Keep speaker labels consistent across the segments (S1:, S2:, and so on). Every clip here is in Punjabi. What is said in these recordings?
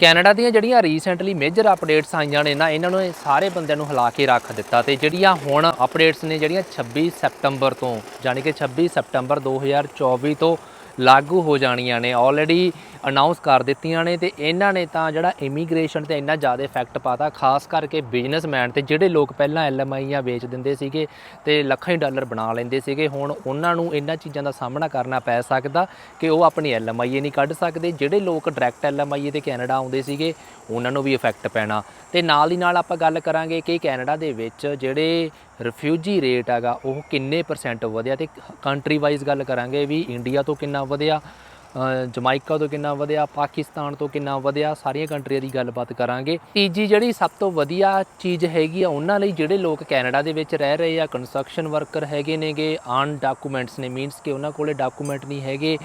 S1: ਕੈਨੇਡਾ ਦੀਆਂ ਜਿਹੜੀਆਂ ਰੀਸੈਂਟਲੀ ਮੇਜਰ ਅਪਡੇਟਸ ਆਈਆਂ ਨੇ ਨਾ, ਇਹਨਾਂ ਨੂੰ ਸਾਰੇ ਬੰਦਿਆਂ ਨੂੰ ਹਿਲਾ ਕੇ ਰੱਖ ਦਿੱਤਾ ਤੇ ਜਿਹੜੀਆਂ ਹੁਣ ਅਪਡੇਟਸ ਨੇ, ਜਿਹੜੀਆਂ 26 ਸੈਪਟੰਬਰ ਤੋਂ ਯਾਨੀ ਕਿ 26 ਸੈਪਟੰਬਰ 2024 ਤੋਂ ਲਾਗੂ ਹੋ ਜਾਣੀਆਂ ਨੇ ਆਲਰੇਡੀ ਅਨਾਉਂਸ ਕਰ ਦਿੱਤੀਆਂ ਨੇ ਤੇ ਇਹਨਾਂ ਨੇ ਤਾਂ ਜਿਹੜਾ ਇਮੀਗ੍ਰੇਸ਼ਨ ਤੇ ਇੰਨਾ ਜ਼ਿਆਦਾ ਇਫੈਕਟ ਪਾਤਾ, ਖਾਸ ਕਰਕੇ ਬਿਜ਼ਨਸਮੈਨ ਤੇ ਜਿਹੜੇ ਲੋਕ ਪਹਿਲਾਂ ਐਲਐਮਆਈਆਂ ਵੇਚ ਦਿੰਦੇ ਸੀਗੇ ਤੇ ਲੱਖਾਂ ਹੀ ਡਾਲਰ ਬਣਾ ਲੈਂਦੇ ਸੀਗੇ, ਹੁਣ ਉਹਨਾਂ ਨੂੰ ਇਹਨਾਂ ਚੀਜ਼ਾਂ ਦਾ ਸਾਹਮਣਾ ਕਰਨਾ ਪੈ ਸਕਦਾ ਕਿ ਉਹ ਆਪਣੀ ਐਲਐਮਆਈ ਨਹੀਂ ਕੱਢ ਸਕਦੇ। ਜਿਹੜੇ ਲੋਕ ਡਾਇਰੈਕਟ ਐਲਐਮਆਈ ਤੇ ਕੈਨੇਡਾ ਆਉਂਦੇ ਸੀਗੇ, ਉਹਨਾਂ ਨੂੰ ਵੀ ਇਫੈਕਟ ਪੈਣਾ। ਤੇ ਨਾਲ ਦੀ ਨਾਲ ਆਪਾਂ ਗੱਲ ਕਰਾਂਗੇ ਕਿ ਕੈਨੇਡਾ ਦੇ ਵਿੱਚ ਜਿਹੜੇ ਰਿਫਿਊਜੀ ਰੇਟ ਹੈਗਾ, ਉਹ ਕਿੰਨੇ ਪਰਸੈਂਟ ਵਧਿਆ ਤੇ ਕੰਟਰੀ ਵਾਈਜ਼ ਗੱਲ ਕਰਾਂਗੇ ਵੀ ਇੰਡੀਆ ਤੋਂ ਕਿੰਨਾ ਵਧਿਆ ਜਮਾਇਕਾ ਤੋਂ ਕਿੰਨਾ ਵਧਿਆ ਪਾਕਿਸਤਾਨ ਤੋਂ ਕਿੰਨਾ ਵਧਿਆ, ਸਾਰੀਆਂ ਕੰਟਰੀਆਂ ਦੀ ਗੱਲਬਾਤ ਕਰਾਂਗੇ। ਤੀਜੀ ਜਿਹੜੀ ਸਭ ਤੋਂ ਵਧੀਆ ਚੀਜ਼ ਹੈਗੀ ਆ, ਉਹਨਾਂ ਲਈ ਜਿਹੜੇ ਲੋਕ ਕੈਨੇਡਾ ਦੇ ਵਿੱਚ ਰਹਿ ਰਹੇ ਆ ਕੰਸਟਰਕਸ਼ਨ ਵਰਕਰ ਹੈਗੇ ਨੇਗੇ ਅਨ ਡਾਕੂਮੈਂਟਸ ਨੇ ਮੀਨਸ ਕਿ ਉਹਨਾਂ ਕੋਲੇ ਡਾਕੂਮੈਂਟ ਨਹੀਂ ਹੈਗੇ।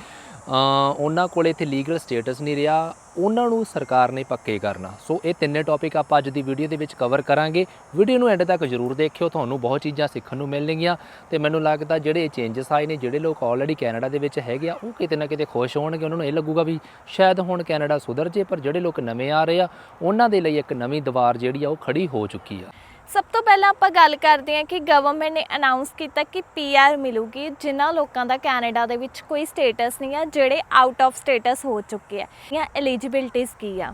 S1: ਉਹਨਾਂ ਕੋਲ ਇੱਥੇ ਲੀਗਲ ਸਟੇਟਸ ਨਹੀਂ ਰਿਹਾ। ਉਹਨਾਂ ਨੂੰ ਸਰਕਾਰ ਨੇ ਪੱਕੇ ਕਰਨਾ। ਸੋ ਇਹ ਤਿੰਨੇ ਟੌਪਿਕ ਆਪਾਂ ਅੱਜ ਦੀ ਵੀਡੀਓ ਦੇ ਵਿੱਚ ਕਵਰ ਕਰਾਂਗੇ। ਵੀਡੀਓ ਨੂੰ ਐਂਡ ਤੱਕ ਜ਼ਰੂਰ ਦੇਖਿਓ। ਤੁਹਾਨੂੰ ਬਹੁਤ ਚੀਜ਼ਾਂ ਸਿੱਖਣ ਨੂੰ ਮਿਲਣਗੀਆਂ। ਤੇ ਮੈਨੂੰ ਲੱਗਦਾ ਜਿਹੜੇ ਚੇਂਜਸ ਆਏ ਨੇ, ਜਿਹੜੇ ਲੋਕ ਆਲਰੇਡੀ ਕੈਨੇਡਾ ਦੇ ਵਿੱਚ ਹੈਗੇ ਆ, ਉਹ ਕਿਤੇ ਨਾ ਕਿਤੇ ਖੁਸ਼ ਹੋਣਗੇ। ਉਹਨਾਂ ਨੂੰ ਇਹ ਲੱਗੂਗਾ ਵੀ ਸ਼ਾਇਦ ਹੁਣ ਕੈਨੇਡਾ ਸੁਧਰ ਜੇ, ਪਰ ਜਿਹੜੇ ਲੋਕ ਨਵੇਂ ਆ ਰਹੇ ਆ, ਉਹਨਾਂ ਦੇ ਲਈ ਇੱਕ ਨਵੀਂ ਦੀਵਾਰ ਜਿਹੜੀ ਆ, ਉਹ ਖੜੀ ਹੋ ਚੁੱਕੀ ਆ।
S2: ਸਭ ਤੋਂ ਪਹਿਲਾਂ ਆਪਾਂ ਗੱਲ ਕਰਦੇ ਹਾਂ ਕਿ ਗਵਰਨਮੈਂਟ ਨੇ ਅਨਾਉਂਸ ਕੀਤਾ ਕਿ ਪੀਆਰ ਮਿਲੂਗੀ, ਜਿਨ੍ਹਾਂ ਲੋਕਾਂ ਦਾ ਕੈਨੇਡਾ ਦੇ ਵਿੱਚ ਕੋਈ ਸਟੇਟਸ ਨਹੀਂ ਆ, ਜਿਹੜੇ ਆਊਟ ਆਫ ਸਟੇਟਸ ਹੋ ਚੁੱਕੇ ਆ, ਜਾਂ ਐਲੀਜੀਬਿਲਟੀਜ਼ ਕੀ ਆ।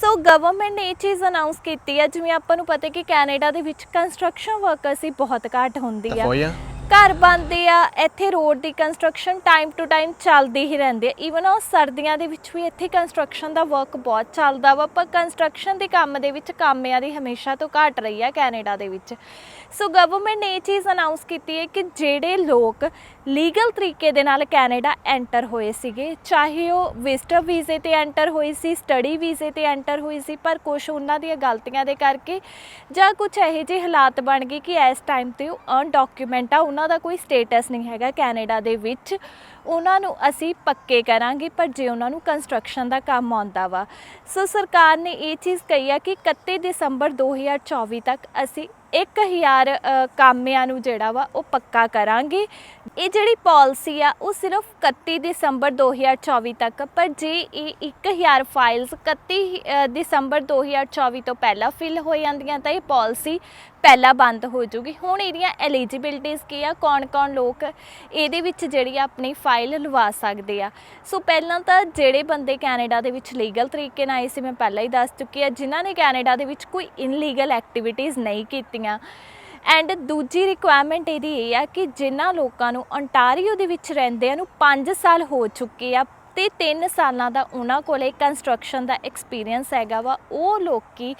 S2: ਸੋ ਗਵਰਨਮੈਂਟ ਨੇ ਇਹ ਚੀਜ਼ ਅਨਾਉਂਸ ਕੀਤੀ ਆ, ਜਿਵੇਂ ਆਪਾਂ ਨੂੰ ਪਤਾ ਕਿ ਕੈਨੇਡਾ ਦੇ ਵਿੱਚ ਕੰਸਟਰਕਸ਼ਨ ਵਰਕਰਸ ਹੀ ਬਹੁਤ ਘੱਟ ਹੁੰਦੀ ਆ। ਘਰ ਬਣਦੇ ਆ, ਇੱਥੇ ਰੋਡ ਦੀ ਕੰਸਟਰਕਸ਼ਨ ਟਾਈਮ ਟੂ ਟਾਈਮ ਚੱਲਦੀ ਹੀ ਰਹਿੰਦੀ ਹੈ ਈਵਨ ਉਹ ਸਰਦੀਆਂ ਦੇ ਵਿੱਚ ਵੀ ਇੱਥੇ ਕੰਸਟਰਕਸ਼ਨ ਦਾ ਵਰਕ ਬਹੁਤ ਚੱਲਦਾ ਵਾ, ਪਰ ਕੰਸਟਰਕਸ਼ਨ ਦੇ ਕੰਮ ਦੇ ਵਿੱਚ ਕਾਮਿਆਂ ਦੀ ਹਮੇਸ਼ਾ ਤੋਂ ਘਟ ਰਹੀ ਆ ਕੈਨੇਡਾ ਦੇ ਵਿੱਚ। ਸੋ ਗਵਰਨਮੈਂਟ ਨੇ ਇਹ ਚੀਜ਼ ਅਨਾਉਂਸ ਕੀਤੀ ਹੈ ਕਿ ਜਿਹੜੇ ਲੋਕ ਲੀਗਲ ਤਰੀਕੇ ਦੇ ਨਾਲ ਕੈਨੇਡਾ ਐਂਟਰ ਹੋਏ ਸੀਗੇ, ਚਾਹੇ ਉਹ ਵਿਜ਼ਟਰ ਵੀਜ਼ੇ ਤੇ ਐਂਟਰ ਹੋਈ ਸੀ ਸਟੱਡੀ ਵੀਜ਼ੇ ਤੇ ਐਂਟਰ ਹੋਈ ਸੀ, ਪਰ ਕੁਝ ਉਹਨਾਂ ਦੀਆਂ ਗਲਤੀਆਂ ਦੇ ਕਰਕੇ ਜਾਂ ਕੁਝ ਇਹੋ ਜਿਹੇ ਹਾਲਾਤ ਬਣ ਗਏ ਕਿ ਇਸ ਟਾਈਮ ਤੇ ਉਹ ਅਨ ਡਾਕੂਮੈਂਟ ਆ ਉਹਨਾਂ ਦਾ ਕੋਈ ਸਟੇਟਸ ਨਹੀਂ ਹੈਗਾ ਕੈਨੇਡਾ ਦੇ ਵਿੱਚ। ਉਹਨਾਂ ਨੂੰ ਅਸੀਂ ਪੱਕੇ ਕਰਾਂਗੇ ਪਰ ਜੇ ਉਹਨਾਂ ਨੂੰ ਕੰਸਟਰਕਸ਼ਨ ਦਾ ਕੰਮ ਆਉਂਦਾ ਵਾ। ਸੋ ਸਰਕਾਰ ਨੇ ਇਹ ਚੀਜ਼ ਕਹੀ ਆ ਕਿ 31 ਦਸੰਬਰ 2024 ਤੱਕ ਅਸੀਂ 1000 ਅ, ਕਾਮਿਆਂ ਨੂੰ ਜਿਹੜਾ ਵਾ ਉਹ ਪੱਕਾ ਕਰਾਂਗੇ। ਇਹ ਜਿਹੜੀ ਪਾਲਿਸੀ ਆ ਉਹ ਸਿਰਫ 31 ਦਸੰਬਰ 2024 ਤੱਕ ਪਰ ਜੇ ਇਹ 1000 ਫਾਈਲਸ 31 ਅ, ਦਸੰਬਰ 2024 ਤੋਂ ਪਹਿਲਾਂ ਫਿਲ ਹੋ ਜਾਂਦੀਆਂ ਤਾਂ ਇਹ ਪਾਲਿਸੀ ਪਹਿਲਾਂ ਬੰਦ ਹੋ ਜੂਗੀ। ਹੁਣ ਇਹਦੀਆਂ ਐਲੀਜੀਬਿਲਟੀਜ਼ ਕੀ ਆ? ਕੌਣ-ਕੌਣ ਲੋਕ ਇਹਦੇ ਵਿੱਚ ਜਿਹੜੀ ਆ ਆਪਣੀ ਫਾਈਲ ਲਵਾ ਸਕਦੇ ਆ? ਸੋ ਪਹਿਲਾਂ ਤਾਂ ਜਿਹੜੇ ਬੰਦੇ ਕੈਨੇਡਾ ਦੇ ਵਿੱਚ ਲੀਗਲ ਤਰੀਕੇ ਨਾਲ ਆਏ ਸੀ, ਮੈਂ ਪਹਿਲਾਂ ਹੀ ਦੱਸ ਚੁੱਕੀ ਆ, ਜਿਨ੍ਹਾਂ ਨੇ ਕੈਨੇਡਾ ਦੇ ਵਿੱਚ ਕੋਈ ਇਨਲੀਗਲ ਐਕਟੀਵਿਟੀਜ਼ ਨਹੀਂ ਕੀਤੀਆਂ। ਐਂਡ ਦੂਜੀ ਰਿਕੁਆਇਰਮੈਂਟ ਇਹਦੀ ਇਹ ਆ ਕਿ ਜਿਨ੍ਹਾਂ ਲੋਕਾਂ ਨੂੰ ontario ਦੇ ਵਿੱਚ ਰਹਿੰਦੇ ਨੂੰ 5 ਸਾਲ ਹੋ ਚੁੱਕੇ ਆ ਤੇ 3 ਸਾਲਾਂ ਦਾ ਉਹਨਾਂ ਕੋਲੇ ਕੰਸਟਰਕਸ਼ਨ ਦਾ ਐਕਸਪੀਰੀਅੰਸ ਹੈਗਾ ਵਾ, ਉਹ ਲੋਕੀ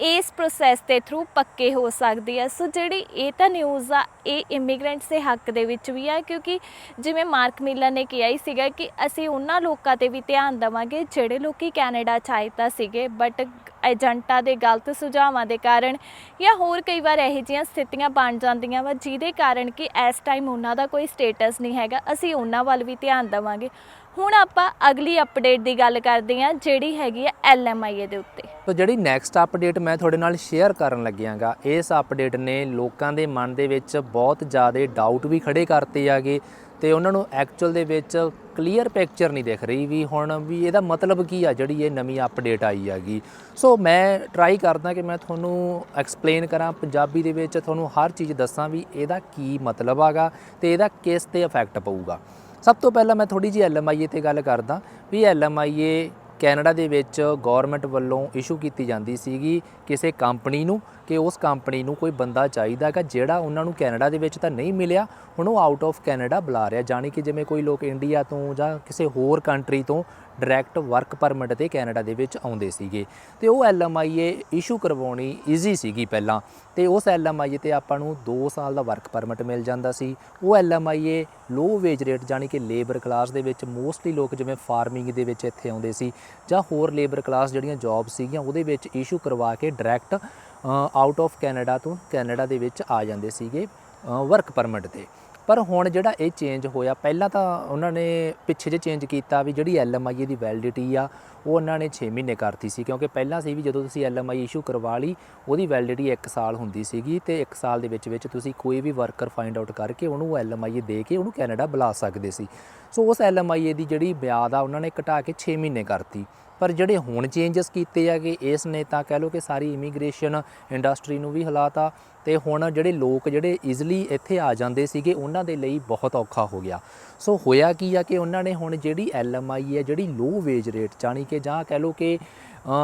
S2: ਇਸ ਪ੍ਰੋਸੈਸ ਦੇ ਥਰੂ ਪੱਕੇ ਹੋ ਸਕਦੇ ਆ। ਸੋ ਜਿਹੜੀ ਇਹ ਤਾਂ ਨਿਊਜ਼ ਆ, ਇਹ ਇਮੀਗ੍ਰੈਂਟਸ ਦੇ ਹੱਕ ਦੇ ਵਿੱਚ ਵੀ ਆ, ਕਿਉਂਕਿ ਜਿਵੇਂ ਮਾਰਕ ਮਿਲਰ ਨੇ ਕਿਹਾ ਹੀ ਸੀਗਾ ਕਿ ਅਸੀਂ ਉਹਨਾਂ ਲੋਕਾਂ ਤੇ ਵੀ ਧਿਆਨ ਦੇਵਾਂਗੇ ਜਿਹੜੇ ਲੋਕੀ ਕੈਨੇਡਾ ਚ ਆਏ ਤਾਂ ਸੀਗੇ ਬਟ ਏਜੰਟਾਂ ਦੇ ਗਲਤ ਸੁਝਾਵਾਂ ਦੇ ਕਾਰਨ ਜਾਂ ਹੋਰ ਕਈ ਵਾਰ ਇਹੋ ਜਿਹੀਆਂ ਸਥਿਤੀਆਂ ਬਣ ਜਾਂਦੀਆਂ ਵਾ, ਜਿਹਦੇ ਕਾਰਨ ਕਿ ਇਸ ਟਾਈਮ ਉਹਨਾਂ ਦਾ ਕੋਈ ਸਟੇਟਸ ਨਹੀਂ ਹੈਗਾ, ਅਸੀਂ ਉਹਨਾਂ ਵੱਲ ਵੀ ਧਿਆਨ ਦੇਵਾਂਗੇ। ਹੁਣ ਆਪਾਂ ਅਗਲੀ ਅਪਡੇਟ ਦੀ ਗੱਲ ਕਰਦੇ ਹਾਂ, ਜਿਹੜੀ ਹੈਗੀ ਆ ਐਲਐਮਆਈਏ ਦੇ ਉੱਤੇ।
S1: ਤੋ ਜਿਹੜੀ ਨੈਕਸਟ ਅਪਡੇਟ ਮੈਂ ਤੁਹਾਡੇ ਨਾਲ ਸ਼ੇਅਰ ਕਰਨ ਲੱਗਿਆਗਾ, ਇਸ ਅਪਡੇਟ ਨੇ ਲੋਕਾਂ ਦੇ ਮਨ ਦੇ ਵਿੱਚ ਬਹੁਤ ਜ਼ਿਆਦਾ ਡਾਊਟ ਵੀ ਖੜੇ ਕਰਤੇ ਆਗੇ ਤੇ ਉਹਨਾਂ ਨੂੰ ਐਕਚੁਅਲ ਦੇ ਵਿੱਚ ਕਲੀਅਰ ਪਿਕਚਰ ਨਹੀਂ ਦਿਖ ਰਹੀ ਵੀ ਹੁਣ ਵੀ ਇਹਦਾ ਮਤਲਬ ਕੀ ਆ ਜਿਹੜੀ ਇਹ ਨਵੀਂ ਅਪਡੇਟ ਆਈ ਹੈਗੀ। ਸੋ ਮੈਂ ਟਰਾਈ ਕਰਦਾ ਕਿ ਮੈਂ ਤੁਹਾਨੂੰ ਐਕਸਪਲੇਨ ਕਰਾਂ, ਪੰਜਾਬੀ ਦੇ ਵਿੱਚ ਤੁਹਾਨੂੰ ਹਰ ਚੀਜ਼ ਦੱਸਾਂ ਵੀ ਇਹਦਾ ਕੀ ਮਤਲਬ ਆਗਾ ਤੇ ਇਹਦਾ ਕਿਸ ਤੇ ਇਫੈਕਟ ਪਊਗਾ। ਸਭ ਤੋਂ ਪਹਿਲਾਂ ਮੈਂ ਥੋੜੀ ਜਿਹੀ ਐਲਐਮਆਈਏ ਤੇ ਗੱਲ ਕਰਦਾ ਵੀ ਐਲਐਮਆਈਏ ਕੈਨੇਡਾ ਦੇ ਵਿੱਚ ਗਵਰਨਮੈਂਟ ਵੱਲੋਂ ਇਸ਼ੂ ਕੀਤੀ ਜਾਂਦੀ ਸੀਗੀ ਕਿਸੇ ਕੰਪਨੀ ਨੂੰ ਕਿ ਉਸ ਕੰਪਨੀ ਨੂੰ ਕੋਈ ਬੰਦਾ ਚਾਹੀਦਾ ਹੈਗਾ ਜਿਹੜਾ ਉਹਨਾਂ ਨੂੰ ਕੈਨੇਡਾ ਦੇ ਵਿੱਚ ਤਾਂ ਨਹੀਂ ਮਿਲਿਆ, ਹੁਣ ਉਹ ਆਊਟ ਆਫ ਕੈਨੇਡਾ ਬੁਲਾ ਰਿਹਾ, ਜਾਣੀ ਕਿ ਜਿਵੇਂ ਕੋਈ ਲੋਕ ਇੰਡੀਆ ਤੋਂ ਜਾਂ ਕਿਸੇ ਹੋਰ ਕੰਟਰੀ ਤੋਂ ਡਾਇਰੈਕਟ ਵਰਕ ਪਰਮਿਟ ਤੇ ਕੈਨੇਡਾ ਦੇ ਵਿੱਚ ਆਉਂਦੇ ਸੀਗੇ। ਤੇ ਉਹ ਐਲਐਮਆਈਏ ਇਸ਼ੂ ਕਰਵਾਉਣੀ ਈਜ਼ੀ ਸੀਗੀ ਪਹਿਲਾਂ। ਤੇ ਉਸ ਐਲਐਮਆਈਏ ਤੇ ਆਪਾਂ ਨੂੰ 2 ਸਾਲ ਦਾ ਵਰਕ ਪਰਮਿਟ ਮਿਲ ਜਾਂਦਾ ਸੀ। ਉਹ ਐਲਐਮਆਈਏ ਲੋ ਵੇਜ ਰੇਟ ਜਾਣੀ ਕਿ ਲੇਬਰ ਕਲਾਸ ਦੇ ਵਿੱਚ ਮੋਸਟਲੀ ਲੋਕ ਜਿਵੇਂ ਫਾਰਮਿੰਗ ਦੇ ਵਿੱਚ ਇੱਥੇ ਆਉਂਦੇ ਸੀ ਜਾਂ ਹੋਰ ਲੇਬਰ ਕਲਾਸ ਜਿਹੜੀਆਂ ਜੌਬ ਸੀਗੀਆਂ, ਉਹਦੇ ਵਿੱਚ ਇਸ਼ੂ ਕਰਵਾ ਕੇ ਡਾਇਰੈਕਟ ਆਊਟ ਆਫ ਕੈਨੇਡਾ ਤੋਂ ਕੈਨੇਡਾ ਦੇ ਵਿੱਚ ਆ ਜਾਂਦੇ ਸੀਗੇ ਵਰਕ ਪਰਮਿਟ ਤੇ। ਪਰ ਹੁਣ ਜਿਹੜਾ ਇਹ ਚੇਂਜ ਹੋਇਆ, ਪਹਿਲਾਂ ਤਾਂ ਉਹਨਾਂ ਨੇ ਪਿੱਛੇ ਜੇ ਚੇਂਜ ਕੀਤਾ ਵੀ ਜਿਹੜੀ ਐਲਐਮਆਈ ਦੀ ਵੈਲਿਡਿਟੀ ਆ, ਉਹ ਉਹਨਾਂ ਨੇ 6 ਮਹੀਨੇ ਕਰਤੀ ਸੀ, ਕਿਉਂਕਿ ਪਹਿਲਾਂ ਸੀ ਵੀ ਜਦੋਂ ਤੁਸੀਂ ਐਲਐਮਆਈ ਇਸ਼ੂ ਕਰਵਾ ਲਈ, ਉਹਦੀ ਵੈਲਿਡਿਟੀ 1 ਸਾਲ ਹੁੰਦੀ ਸੀਗੀ ਤੇ 1 ਸਾਲ ਦੇ ਵਿੱਚ ਵਿੱਚ ਤੁਸੀਂ ਕੋਈ ਵੀ ਵਰਕਰ ਫਾਈਂਡ ਆਊਟ ਕਰਕੇ ਉਹਨੂੰ ਐਲਐਮਆਈ ਦੇ ਕੇ ਉਹਨੂੰ ਕੈਨੇਡਾ ਬੁਲਾ ਸਕਦੇ ਸੀ। ਸੋ ਉਸ ਐਲਐਮਆਈ ਦੀ ਜਿਹੜੀ ਮਿਆਦ ਆ, ਉਹਨਾਂ ਨੇ ਘਟਾ ਕੇ 6 ਮਹੀਨੇ ਕਰਤੀ। ਪਰ ਜਿਹੜੇ ਹੁਣ ਚੇਂਜਸ ਕੀਤੇ ਹੈਗੇ, ਇਸ ਨੇ ਤਾਂ ਕਹਿ ਲਓ ਕਿ ਸਾਰੀ ਇਮੀਗ੍ਰੇਸ਼ਨ ਇੰਡਸਟਰੀ ਨੂੰ ਵੀ ਹਿਲਾਤਾ ਤੇ ਹੁਣ ਜਿਹੜੇ ਲੋਕ ਜਿਹੜੇ ਈਜ਼ੀਲੀ ਇੱਥੇ ਆ ਜਾਂਦੇ ਸੀਗੇ, ਉਹਨਾਂ ਦੇ ਲਈ ਬਹੁਤ ਔਖਾ ਹੋ ਗਿਆ। ਸੋ ਹੋਇਆ ਕੀ ਆ ਕਿ ਉਹਨਾਂ ਨੇ ਹੁਣ ਜਿਹੜੀ ਐਲਐਮਆਈ ਹੈ, ਜਿਹੜੀ ਲੋ ਵੇਜ ਰੇਟ ਜਾਣੀ ਕਿ ਜਾਂ ਕਹਿ ਲਓ ਕਿ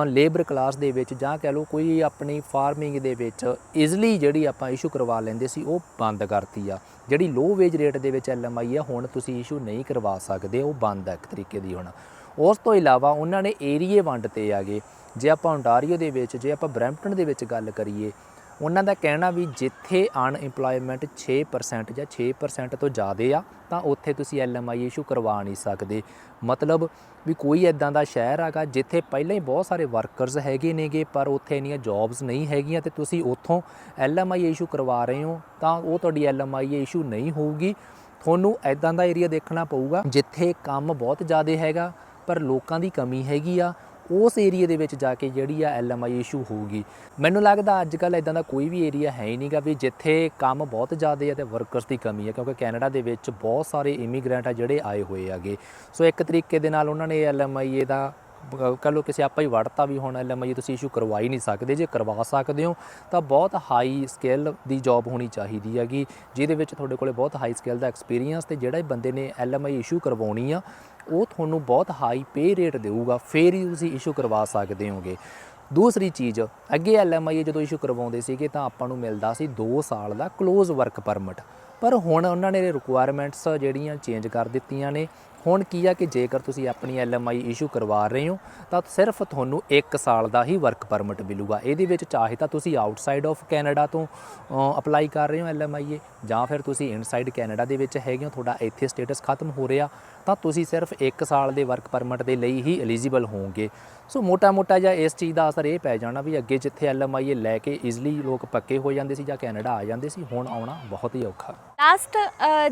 S1: ਲੇਬਰ ਕਲਾਸ ਦੇ ਵਿੱਚ ਜਾਂ ਕਹਿ ਲਓ ਕੋਈ ਆਪਣੀ ਫਾਰਮਿੰਗ ਦੇ ਵਿੱਚ ਈਜ਼ੀਲੀ ਜਿਹੜੀ ਆਪਾਂ ਇਸ਼ੂ ਕਰਵਾ ਲੈਂਦੇ ਸੀ, ਉਹ ਬੰਦ ਕਰਤੀ ਆ। ਜਿਹੜੀ ਲੋ ਵੇਜ ਰੇਟ ਦੇ ਵਿੱਚ ਐਲਐਮਆਈ ਆ, ਹੁਣ ਤੁਸੀਂ ਇਸ਼ੂ ਨਹੀਂ ਕਰਵਾ ਸਕਦੇ, ਉਹ ਬੰਦ ਆ ਇੱਕ ਤਰੀਕੇ ਦੀ ਹੁਣ। ਉਸ ਤੋਂ ਇਲਾਵਾ ਉਹਨਾਂ ਨੇ ਏਰੀਏ ਵੰਡਤੇ ਆਗੇ। ਜੇ ਆਪਾਂ ਓਨਟਾਰੀਓ ਦੇ ਵਿੱਚ, ਜੇ ਆਪਾਂ ਬਰੈਂਪਟਨ ਦੇ ਵਿੱਚ ਗੱਲ ਕਰੀਏ, ਉਹਨਾਂ ਦਾ ਕਹਿਣਾ ਵੀ ਜਿੱਥੇ ਅਨਇੰਪਲੋਇਮੈਂਟ 6% ਜਾਂ 6% ਤੋਂ ਜ਼ਿਆਦਾ ਆ, ਤਾਂ ਉੱਥੇ ਤੁਸੀਂ ਐਲਐਮਆਈ ਇਸ਼ੂ ਕਰਵਾ ਨਹੀਂ ਸਕਦੇ। ਮਤਲਬ ਵੀ ਕੋਈ ਇਦਾਂ ਦਾ ਸ਼ਹਿਰ ਹੈਗਾ ਜਿੱਥੇ ਪਹਿਲਾਂ ਹੀ ਬਹੁਤ ਸਾਰੇ ਵਰਕਰਸ ਹੈਗੇ ਨੇਗੇ, ਪਰ ਉੱਥੇ ਇੰਨੀਆਂ ਜੌਬਸ ਨਹੀਂ ਹੈਗੀਆਂ ਤੇ ਤੁਸੀਂ ਉੱਥੋਂ ਐਲਐਮਆਈ ਇਸ਼ੂ ਕਰਵਾ ਰਹੇ ਹੋ, ਤਾਂ ਉਹ ਤੁਹਾਡੀ ਐਲਐਮਆਈ ਇਸ਼ੂ ਨਹੀਂ ਹੋਊਗੀ। ਤੁਹਾਨੂੰ ਐਦਾਂ ਦਾ ਏਰੀਆ ਦੇਖਣਾ ਪਊਗਾ ਜਿੱਥੇ ਕੰਮ ਬਹੁਤ ਜ਼ਿਆਦਾ ਹੈਗਾ ਪਰ ਲੋਕਾਂ ਦੀ ਕਮੀ ਹੈਗੀ ਆ, ਉਸ ਏਰੀਆ ਦੇ ਵਿੱਚ ਜਾ ਕੇ ਜਿਹੜੀ ਆ ਐਲਐਮਆਈ ਇਸ਼ੂ ਹੋਊਗੀ। ਮੈਨੂੰ ਲੱਗਦਾ ਅੱਜ ਕੱਲ ਇਦਾਂ ਦਾ ਕੋਈ ਵੀ ਏਰੀਆ ਹੈ ਹੀ ਨਹੀਂਗਾ ਵੀ ਜਿੱਥੇ ਕੰਮ ਬਹੁਤ ਜ਼ਿਆਦਾ ਹੈ ਤੇ ਵਰਕਰਸ ਦੀ ਕਮੀ ਹੈ ਕਿਉਂਕਿ ਕੈਨੇਡਾ ਦੇ ਵਿੱਚ ਬਹੁਤ ਸਾਰੇ ਇਮੀਗ੍ਰੈਂਟ ਆ ਜਿਹੜੇ ਆਏ ਹੋਏ ਹੈਗੇ। ਸੋ ਇੱਕ ਤਰੀਕੇ ਦੇ ਨਾਲ ਉਹਨਾਂ ਨੇ ਐਲਐਮਆਈ ਦਾ ਕਹ ਲਓ ਕਿਸੇ ਆਪਾਂ ਹੀ ਵੜਤਾ ਵੀ ਹੁਣ ਐਲਐਮਆਈ ਤੁਸੀਂ ਇਸ਼ੂ ਕਰਵਾ ਹੀ ਨਹੀਂ ਸਕਦੇ, ਜੇ ਕਰਵਾ ਸਕਦੇ ਹੋ ਤਾਂ ਬਹੁਤ ਹਾਈ ਸਕਿੱਲ ਦੀ ਜੌਬ ਹੋਣੀ ਚਾਹੀਦੀ ਹੈਗੀ, ਜਿਹਦੇ ਵਿੱਚ ਤੁਹਾਡੇ ਕੋਲੇ ਬਹੁਤ ਹਾਈ ਸਕਿੱਲ ਦਾ ਐਕਸਪੀਰੀਅੰਸ ਤੇ ਜਿਹੜਾ ਬੰਦੇ ਨੇ ਐਲਐਮਆਈ ਇਸ਼ੂ ਕਰਵਾਉਣੀ ਆ, ਉਹ ਤੁਹਾਨੂੰ ਬਹੁਤ ਹਾਈ ਪੇ ਰੇਟ ਦੇਊਗਾ, ਫੇਰ ਹੀ ਤੁਸੀਂ ਇਸ਼ੂ ਕਰਵਾ ਸਕਦੇ ਹੋਗੇ। ਦੂਸਰੀ ਚੀਜ਼, ਅੱਗੇ ਐਲਐਮਆਈ ਜਦੋਂ ਇਸ਼ੂ ਕਰਵਾਉਂਦੇ ਸੀਗੇ ਤਾਂ ਆਪਾਂ ਨੂੰ ਮਿਲਦਾ ਸੀ 2 ਸਾਲ ਦਾ ক্লোਜ਼ ਵਰਕ ਪਰਮਿਟ ਪਰ ਹੁਣ ਉਹਨਾਂ ਨੇ ਰਿਕੁਆਇਰਮੈਂਟਸ ਜਿਹੜੀਆਂ ਚੇਂਜ ਕਰ ਦਿੱਤੀਆਂ ਨੇ। ਹੁਣ ਕੀ ਆ ਕਿ ਜੇਕਰ ਤੁਸੀਂ ਆਪਣੀ ਐਲਐਮਆਈ ਇਸ਼ੂ ਕਰਵਾ ਰਹੇ ਹੋ, ਤਾਂ ਸਿਰਫ ਤੁਹਾਨੂੰ 1 ਸਾਲ ਦਾ ਹੀ ਵਰਕ ਪਰਮਿਟ ਮਿਲੂਗਾ। ਇਹਦੇ ਵਿੱਚ ਚਾਹੇ ਤਾਂ ਤੁਸੀਂ ਆਊਟਸਾਈਡ ਆਫ ਕੈਨੇਡਾ ਤੋਂ ਅਪਲਾਈ ਕਰ ਰਹੇ ਹੋ ਐਲਐਮਆਈਏ ਜਾਂ ਫਿਰ ਤੁਸੀਂ ਇਨਸਾਈਡ ਕੈਨੇਡਾ ਦੇ ਵਿੱਚ ਹੈਗੇ ਹੋ, ਤੁਹਾਡਾ ਇੱਥੇ ਸਟੇਟਸ ਖਤਮ ਹੋ ਰਿਹਾ, ਤਾਂ ਤੁਸੀਂ ਸਿਰਫ 1 ਸਾਲ ਦੇ ਵਰਕ ਪਰਮਿਟ ਦੇ ਲਈ ਹੀ ਐਲੀਜੀਬਲ ਹੋਵੋਗੇ। ਸੋ ਮੋਟਾ-ਮੋਟਾ ਜਿਹਾ ਇਸ ਚੀਜ਼ ਦਾ ਅਸਰ ਇਹ ਪੈ ਜਾਣਾ ਵੀ ਅੱਗੇ ਜਿੱਥੇ ਐਲਐਮਆਈਏ ਲੈ ਕੇ ਈਜ਼ਲੀ ਲੋਕ ਪੱਕੇ ਹੋ ਜਾਂਦੇ ਸੀ ਜਾਂ ਕੈਨੇਡਾ ਆ ਜਾਂਦੇ ਸੀ, ਹੁਣ ਆਉਣਾ ਬਹੁਤ ਹੀ ਔਖਾ।
S2: ਲਾਸਟ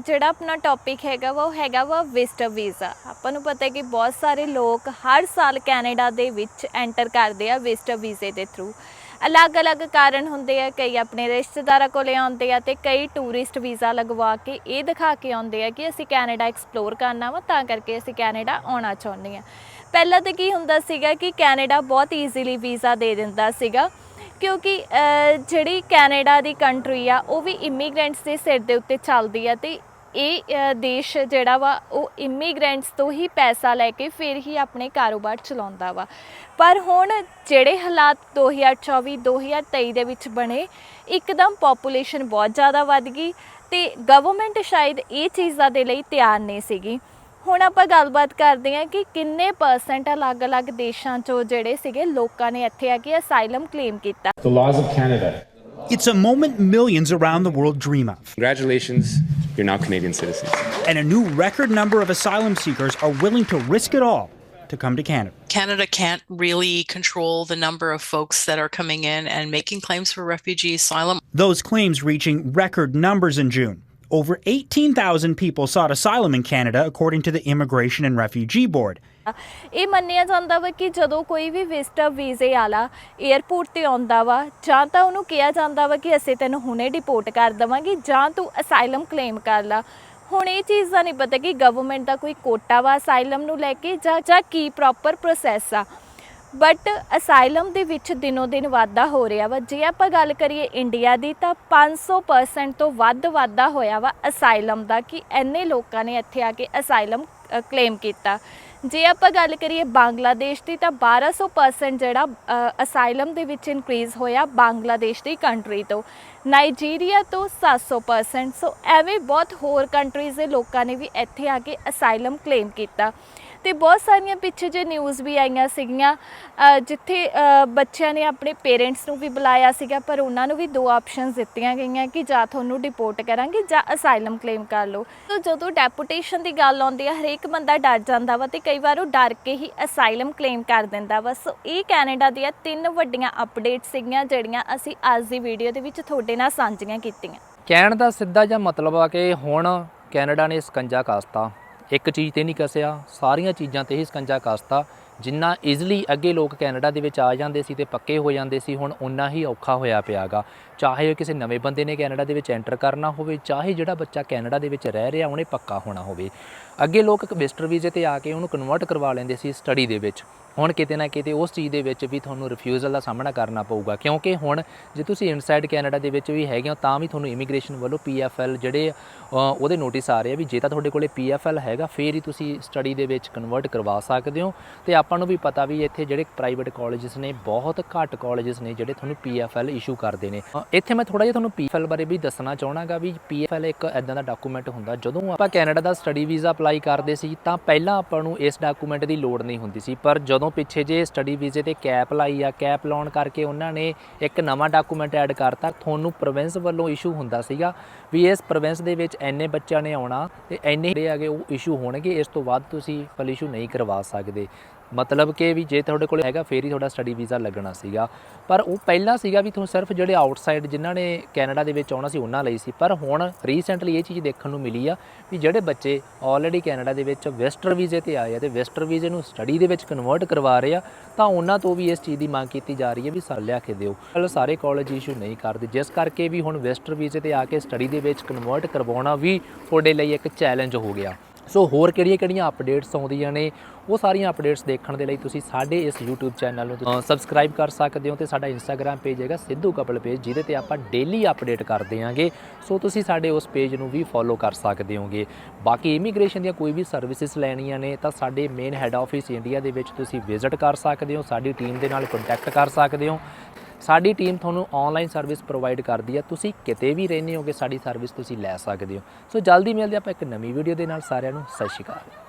S2: ਜਿਹੜਾ ਆਪਣਾ ਟੌਪਿਕ ਹੈਗਾ ਵਾ, ਉਹ ਹੈਗਾ ਵਾ ਵਿਜ਼ਟਰ ਵੀਜ਼ਾ ਆਪਾਂ ਨੂੰ ਪਤਾ ਹੈ ਕਿ ਬਹੁਤ ਸਾਰੇ ਲੋਕ ਹਰ ਸਾਲ ਕੈਨੇਡਾ ਦੇ ਵਿੱਚ ਐਂਟਰ ਕਰਦੇ ਆ ਵਿਜ਼ਟਰ ਵੀਜ਼ੇ ਦੇ ਥਰੂ ਅਲੱਗ-ਅਲੱਗ ਕਾਰਨ ਹੁੰਦੇ ਆ, ਕਈ ਆਪਣੇ ਰਿਸ਼ਤੇਦਾਰਾਂ ਕੋਲੇ ਆਉਂਦੇ ਆ ਤੇ ਕਈ ਟੂਰਿਸਟ ਵੀਜ਼ਾ ਲਗਵਾ ਕੇ ਇਹ ਦਿਖਾ ਕੇ ਆਉਂਦੇ ਆ ਕਿ ਅਸੀਂ ਕੈਨੇਡਾ ਐਕਸਪਲੋਰ ਕਰਨਾ ਵਾ, ਤਾਂ ਕਰਕੇ ਅਸੀਂ ਕੈਨੇਡਾ ਆਉਣਾ ਚਾਹੁੰਦੇ ਆ। ਪਹਿਲਾਂ ਤਾਂ ਕੀ ਹੁੰਦਾ ਸੀਗਾ ਕਿ ਕੈਨੇਡਾ ਬਹੁਤ ਈਜ਼ੀਲੀ ਵੀਜ਼ਾ ਦੇ ਦਿੰਦਾ ਸੀਗਾ। ਕਿਉਂਕਿ ਜਿਹੜੀ ਕੈਨੇਡਾ ਦੀ ਕੰਟਰੀ ਆ, ਉਹ ਵੀ ਇਮੀਗ੍ਰੈਂਟਸ ਦੇ ਸਿਰ ਦੇ ਉੱਤੇ ਚੱਲਦੀ ਆ ਤੇ ਇਹ ਦੇਸ਼ ਜਿਹੜਾ ਵਾ, ਉਹ ਇਮੀਗ੍ਰੈਂਟਸ ਤੋਂ ਹੀ ਪੈਸਾ ਲੈ ਕੇ ਫਿਰ ਹੀ ਆਪਣੇ ਕਾਰੋਬਾਰ ਚਲਾਉਂਦਾ ਵਾ। ਪਰ ਹੁਣ ਜਿਹੜੇ ਹਾਲਾਤ 2024 2023 ਦੇ ਵਿੱਚ ਬਣੇ, ਇੱਕਦਮ ਪੋਪੂਲੇਸ਼ਨ ਬਹੁਤ ਜ਼ਿਆਦਾ ਵੱਧ ਗਈ ਤੇ ਗਵਰਨਮੈਂਟ ਸ਼ਾਇਦ ਇਹ ਚੀਜ਼ਾਂ ਦੇ ਲਈ ਤਿਆਰ ਨਹੀਂ ਸੀਗੀ। ਹੁਣ ਆਪਾਂ ਗੱਲਬਾਤ ਕਰਦੇ ਹਾਂ ਕਿ ਕਿੰਨੇ ਪਰਸੈਂਟ ਅਲੱਗ-ਅਲੱਗ ਦੇਸ਼ਾਂ ਚੋਂ ਜਿਹੜੇ ਸੀਗੇ ਲੋਕਾਂ ਨੇ ਇੱਥੇ ਆ ਕੇ ਅਸਾਈਲਮ ਕਲੇਮ ਕੀਤਾ
S3: The laws of Canada.
S4: It's a moment millions around the world dream of.
S3: Congratulations, you're now Canadian citizens.
S4: And a new record number of asylum seekers are willing to risk it all to come to Canada.
S5: Canada can't really control the number of folks that are coming in and making claims for refugee asylum.
S4: Those claims reaching record numbers in June. Over 18,000 people sought asylum in Canada, according to the Immigration and Refugee Board.
S2: ਇਹ ਮੰਨਿਆ ਜਾਂਦਾ ਵਾ ਕਿ ਜਦੋਂ ਕੋਈ ਵੀ ਵਿਜ਼ਟਰ ਵੀਜ਼ੇ ਵਾਲਾ 에ਅਰਪੋਰਟ ਤੇ ਆਉਂਦਾ ਵਾ ਜਾਂ ਤਾਂ ਉਹਨੂੰ ਕਿਹਾ ਜਾਂਦਾ ਵਾ ਕਿ ਅਸੀਂ ਤੈਨੂੰ ਹੁਣੇ ਡਿਪੋਰਟ ਕਰ ਦਵਾਂਗੇ ਜਾਂ ਤੂੰ ਅਸਾਈਲਮ ਕਲੇਮ ਕਰ ਲਾ ਹੁਣ ਇਹ ਚੀਜ਼ ਦਾ ਨਹੀਂ ਪਤਾ ਕਿ ਗਵਰਨਮੈਂਟ ਦਾ ਕੋਈ ਕੋਟਾ ਵਾ ਅਸਾਈਲਮ ਨੂੰ ਲੈ ਕੇ ਜਾਂ ਜਾਂ ਕੀ ਪ੍ਰੋਪਰ ਪ੍ਰੋਸੈਸ ਆ ਬਟ ਅਸਾਈਲਮ ਦੇ ਵਿੱਚ ਦਿਨੋ ਦਿਨ ਵਾਧਾ ਹੋ ਰਿਹਾ ਵਾ। ਜੇ ਆਪਾਂ ਗੱਲ ਕਰੀਏ ਇੰਡੀਆ ਦੀ, ਤਾਂ 500% ਤੋਂ ਵੱਧ ਵਾਧਾ ਹੋਇਆ ਵਾ ਅਸਾਈਲਮ ਦਾ ਕਿ ਇੰਨੇ ਲੋਕਾਂ ਨੇ ਇੱਥੇ ਆ ਕੇ ਅਸਾਈਲਮ ਕਲੇਮ ਕੀਤਾ। ਜੇ ਆਪਾਂ ਗੱਲ ਕਰੀਏ ਬੰਗਲਾਦੇਸ਼ ਦੀ, ਤਾਂ 1200% ਜਿਹੜਾ ਅਸਾਈਲਮ ਦੇ ਵਿੱਚ ਇਨਕਰੀਜ਼ ਹੋਇਆ ਬੰਗਲਾਦੇਸ਼ ਦੀ ਕੰਟਰੀ ਤੋਂ। ਨਾਈਜੀਰੀਆ ਤੋਂ 700% ਸੋ ਐਵੇਂ ਬਹੁਤ ਹੋਰ ਕੰਟਰੀਜ਼ ਦੇ ਲੋਕਾਂ ਨੇ ਵੀ ਇੱਥੇ ਆ ਕੇ ਅਸਾਈਲਮ ਕਲੇਮ ਕੀਤਾ। ਤੇ ਬਹੁਤ ਸਾਰੀਆਂ ਪਿੱਛੇ ਜੇ ਨਿਊਜ਼ ਵੀ ਆਈਆਂ ਸੀਗੀਆਂ ਜਿੱਥੇ ਬੱਚਿਆਂ ਨੇ ਆਪਣੇ ਪੇਰੈਂਟਸ ਨੂੰ ਵੀ ਬੁਲਾਇਆ ਸੀਗਾ, ਪਰ ਉਹਨਾਂ ਨੂੰ ਵੀ ਦੋ ਆਪਸ਼ਨਸ ਦਿੱਤੀਆਂ ਗਈਆਂ ਕਿ ਜਾਂ ਤੁਹਾਨੂੰ ਡਿਪੋਰਟ ਕਰਾਂਗੇ ਜਾਂ ਅਸਾਈਲਮ ਕਲੇਮ ਕਰ ਲਓ। ਸੋ ਜਦੋਂ ਡੈਪੂਟੇਸ਼ਨ ਦੀ ਗੱਲ ਆਉਂਦੀ ਹੈ ਹਰੇਕ ਬੰਦਾ ਡਰ ਜਾਂਦਾ ਵਾ ਤੇ ਕਈ ਵਾਰ ਉਹ ਡਰ ਕੇ ਹੀ ਅਸਾਈਲਮ ਕਲੇਮ ਕਰ ਦਿੰਦਾ ਵਾ। ਸੋ ਇਹ ਕੈਨੇਡਾ ਦੀਆਂ ਤਿੰਨ ਵੱਡੀਆਂ ਅਪਡੇਟਸ ਸੀਗੀਆਂ, ਜਿਹੜੀਆਂ ਅਸੀਂ ਅੱਜ ਦੀ ਵੀਡੀਓ ਦੇ ਵਿੱਚ ਤੁਹਾਡੇ ਨਾਲ ਸਾਂਝੀਆਂ ਕੀਤੀਆਂ।
S1: ਕਹਿਣ ਦਾ ਸਿੱਧਾ ਜਿਹਾ ਮਤਲਬ ਆ ਕਿ ਹੁਣ ਕੈਨੇਡਾ ਨੇ ਸਕੰਜਾ ਕਾਸਤਾ। ਇੱਕ ਚੀਜ਼ ਤੇ ਨਹੀਂ ਕਸਿਆ, ਸਾਰੀਆਂ ਚੀਜ਼ਾਂ ਤੇ ਹੀ ਸਕੰਜਾ ਕੱਸਤਾ। ਜਿੰਨਾ ਈਜ਼ਲੀ ਅੱਗੇ ਲੋਕ ਕੈਨੇਡਾ ਦੇ ਵਿੱਚ ਆ ਜਾਂਦੇ ਸੀ ਤੇ ਪੱਕੇ ਹੋ ਜਾਂਦੇ ਸੀ, ਹੁਣ ਉਨਾ ਹੀ ਔਖਾ ਹੋਇਆ ਪਿਆਗਾ। ਚਾਹੇ ਉਹ ਕਿਸੇ ਨਵੇਂ ਬੰਦੇ ਨੇ ਕੈਨੇਡਾ ਦੇ ਵਿੱਚ ਐਂਟਰ ਕਰਨਾ ਹੋਵੇ, ਚਾਹੇ ਜਿਹੜਾ ਬੱਚਾ ਕੈਨੇਡਾ ਦੇ ਵਿੱਚ ਰਹਿ ਰਿਹਾ, ਉਹਨੇ ਪੱਕਾ ਹੋਣਾ ਹੋਵੇ। ਅੱਗੇ ਲੋਕ ਇੱਕ ਵਿਜ਼ਟਰ ਵੀਜ਼ੇ ਤੇ ਆ ਕੇ ਉਹਨੂੰ ਕਨਵਰਟ ਕਰਵਾ ਲੈਂਦੇ ਸੀ ਸਟੱਡੀ ਦੇ ਵਿੱਚ। ਹੁਣ ਕਿਤੇ ਨਾ ਕਿਤੇ ਉਸ ਚੀਜ਼ ਦੇ ਵਿੱਚ ਵੀ ਤੁਹਾਨੂੰ ਰਿਫਿਊਜ਼ਲ ਦਾ ਸਾਹਮਣਾ ਕਰਨਾ ਪਊਗਾ। ਕਿਉਂਕਿ ਹੁਣ ਜੇ ਤੁਸੀਂ ਇਨਸਾਈਡ ਕੈਨੇਡਾ ਦੇ ਵਿੱਚ ਵੀ ਹੈਗੇ ਹੋ, ਤਾਂ ਵੀ ਤੁਹਾਨੂੰ ਇਮੀਗ੍ਰੇਸ਼ਨ ਵੱਲੋਂ ਪੀਐਫਐਲ ਜਿਹੜੇ ਉਹਦੇ ਨੋਟਿਸ ਆ ਰਹੇ ਆ ਵੀ ਜੇ ਤਾਂ ਤੁਹਾਡੇ ਕੋਲੇ ਪੀਐਫਐਲ ਹੈਗਾ, ਫੇਰ ਹੀ ਤੁਸੀਂ ਸਟੱਡੀ ਦੇ ਵਿੱਚ ਕਨਵਰਟ ਕਰਵਾ ਸਕਦੇ ਹੋ। ਤੇ ਆਪਾਂ ਨੂੰ ਵੀ ਪਤਾ ਵੀ ਇੱਥੇ ਜਿਹੜੇ ਪ੍ਰਾਈਵੇਟ ਕਾਲਜਸ ਨੇ, ਬਹੁਤ ਘੱਟ ਕਾਲਜਸ ਨੇ ਜਿਹੜੇ ਤੁਹਾਨੂੰ ਪੀਐਫਐਲ ਇਸ਼ੂ ਕਰਦੇ ਨੇ। ਇੱਥੇ ਮੈਂ ਥੋੜਾ ਜਿਹਾ ਤੁਹਾਨੂੰ ਪੀਐਫਐਲ ਬਾਰੇ ਵੀ ਦੱਸਣਾ ਚਾਹਣਾਗਾ ਵੀ ਪੀਐਫਐਲ ਇੱਕ ਐਦਾਂ ਦਾ ਡਾਕੂਮੈਂਟ ਹੁੰਦਾ, ਜਦੋਂ ਆਪਾਂ ਕੈਨੇਡਾ ਦਾ ਸਟੱਡੀ ਵੀਜ਼ਾ ਅਪਲਾਈ ਕਰਦੇ ਸੀ, ਤਾਂ ਪਹਿਲਾਂ ਆਪਾਂ ਨੂੰ ਇਸ ਡਾਕੂਮੈਂਟ ਦੀ ਲੋੜ ਨਹੀਂ ਹੁੰਦੀ ਸੀ। ਪਰ ਜਦੋਂ ਪਿੱਛੇ ਜੇ ਸਟੱਡੀ ਵੀਜ਼ੇ ਤੇ ਕੈਪ ਲਾਈ ਆ ਕੈਪ ਲਾਉਣ ਕਰਕੇ ਉਹਨਾਂ ਨੇ ਇੱਕ ਨਵਾਂ ਡਾਕੂਮੈਂਟ ਐਡ ਕਰਤਾ। ਤੁਹਾਨੂੰ ਪ੍ਰੋਵਿੰਸ ਵੱਲੋਂ ਇਸ਼ੂ ਹੁੰਦਾ ਸੀਗਾ ਵੀ ਇਸ ਪ੍ਰੋਵਿੰਸ ਦੇ ਵਿੱਚ ਇੰਨੇ ਬੱਚਿਆਂ ਨੇ ਆਉਣਾ ਤੇ ਇੰਨੇ ਜਿਹੜੇ ਹੈਗੇ ਉਹ ਇਸ਼ੂ ਹੋਣਗੇ, ਇਸ ਤੋਂ ਬਾਅਦ ਤੁਸੀਂ ਫਲ ਇਸ਼ੂ ਨਹੀਂ ਕਰਵਾ ਸਕਦੇ। ਮਤਲਬ ਕਿ ਵੀ ਜੇ ਤੁਹਾਡੇ ਕੋਲ ਹੈਗਾ, ਫੇਰ ਹੀ ਤੁਹਾਡਾ ਸਟੱਡੀ ਵੀਜ਼ਾ ਲੱਗਣਾ ਸੀਗਾ। ਪਰ ਉਹ ਪਹਿਲਾਂ ਸੀਗਾ ਵੀ ਤੁਹਾਨੂੰ ਸਿਰਫ ਜਿਹੜੇ ਆਊਟਸਾਈਡ ਜਿਨ੍ਹਾਂ ਨੇ ਕੈਨੇਡਾ ਦੇ ਵਿੱਚ ਆਉਣਾ ਸੀ, ਉਹਨਾਂ ਲਈ ਸੀ। ਪਰ ਹੁਣ ਰੀਸੈਂਟਲੀ ਇਹ ਚੀਜ਼ ਦੇਖਣ ਨੂੰ ਮਿਲੀ ਆ ਵੀ ਜਿਹੜੇ ਬੱਚੇ ਆਲਰੇਡੀ ਕੈਨੇਡਾ ਦੇ ਵਿੱਚ ਵੈਸਟਰ ਵੀਜ਼ੇ ਤੇ ਆਏ ਆ ਤੇ ਵੈਸਟਰ ਵੀਜ਼ੇ ਨੂੰ ਸਟੱਡੀ ਦੇ ਵਿੱਚ ਕਨਵਰਟ ਕਰਵਾ ਰਹੇ ਆ, ਤਾਂ ਉਹਨਾਂ ਤੋਂ ਵੀ ਇਸ ਚੀਜ਼ ਦੀ ਮੰਗ ਕੀਤੀ ਜਾ ਰਹੀ ਹੈ ਵੀ ਸਰ ਕੇ ਦਿਓ। ਚਲੋ ਸਾਰੇ ਕਾਲਜ ਇਸ਼ੂ ਨਹੀਂ ਕਰਦੇ, ਜਿਸ ਕਰਕੇ ਵੀ ਹੁਣ ਵੈਸਟਰ ਵੀਜ਼ੇ ਤੇ ਆ ਕੇ ਸਟੱਡੀ ਦੇ ਵਿੱਚ ਕਨਵਰਟ ਕਰਵਾਉਣਾ ਵੀ ਤੁਹਾਡੇ ਲਈ ਇੱਕ ਚੈਲੰਜ ਹੋ ਗਿਆ। ਸੋ ਹੋਰ ਕਿਹੜੀਆਂ ਕਿਹੜੀਆਂ ਅਪਡੇਟਸ ਆਉਂਦੀਆਂ ਨੇ? ਉਹ ਸਾਰੀਆਂ ਅਪਡੇਟਸ ਦੇਖਣ ਦੇ ਲਈ ਤੁਸੀਂ ਸਾਡੇ ਇਸ YouTube ਚੈਨਲ ਨੂੰ ਸਬਸਕ੍ਰਾਈਬ ਕਰ ਸਕਦੇ ਹੋ ਤੇ ਸਾਡਾ Instagram ਪੇਜ ਹੈਗਾ ਸਿੱਧੂ ਕਪਲ ਪੇਜ ਜਿਹਦੇ ਤੇ ਆਪਾਂ ਡੇਲੀ ਅਪਡੇਟ ਕਰਦੇ ਆਂਗੇ। ਸੋ ਤੁਸੀਂ ਸਾਡੇ ਉਸ ਪੇਜ ਨੂੰ ਵੀ ਫੋਲੋ ਕਰ ਸਕਦੇ ਹੋਗੇ। ਬਾਕੀ ਇਮੀਗ੍ਰੇਸ਼ਨ ਦੀਆਂ ਕੋਈ ਵੀ ਸਰਵਿਸਿਜ਼ ਲੈਣੀਆਂ ਨੇ, ਤਾਂ ਸਾਡੇ ਮੇਨ ਹੈੱਡ ਆਫਿਸ ਇੰਡੀਆ ਦੇ ਵਿੱਚ ਤੁਸੀਂ ਵਿਜ਼ਿਟ ਕਰ ਸਕਦੇ ਹੋ, ਸਾਡੀ ਟੀਮ ਦੇ ਨਾਲ ਕੰਟੈਕਟ ਕਰ ਸਕਦੇ ਹੋ। ਸਾਡੀ ਟੀਮ ਤੁਹਾਨੂੰ ਆਨਲਾਈਨ ਸਰਵਿਸ ਪ੍ਰੋਵਾਈਡ ਕਰਦੀ ਹੈ ਤੁਸੀਂ ਕਿਤੇ ਵੀ ਰਹਿੰਦੇ ਹੋਗੇ, ਸਾਡੀ ਸਰਵਿਸ ਤੁਸੀਂ ਲੈ ਸਕਦੇ ਹੋ। ਸੋ ਜਲਦੀ ਮਿਲਦੇ ਆਪਾਂ ਇੱਕ ਨਵੀਂ ਵੀਡੀਓ ਦੇ ਨਾਲ, ਸਾਰਿਆਂ ਨੂੰ ਸਤਿ ਸ਼੍ਰੀ ਅਕਾਲ।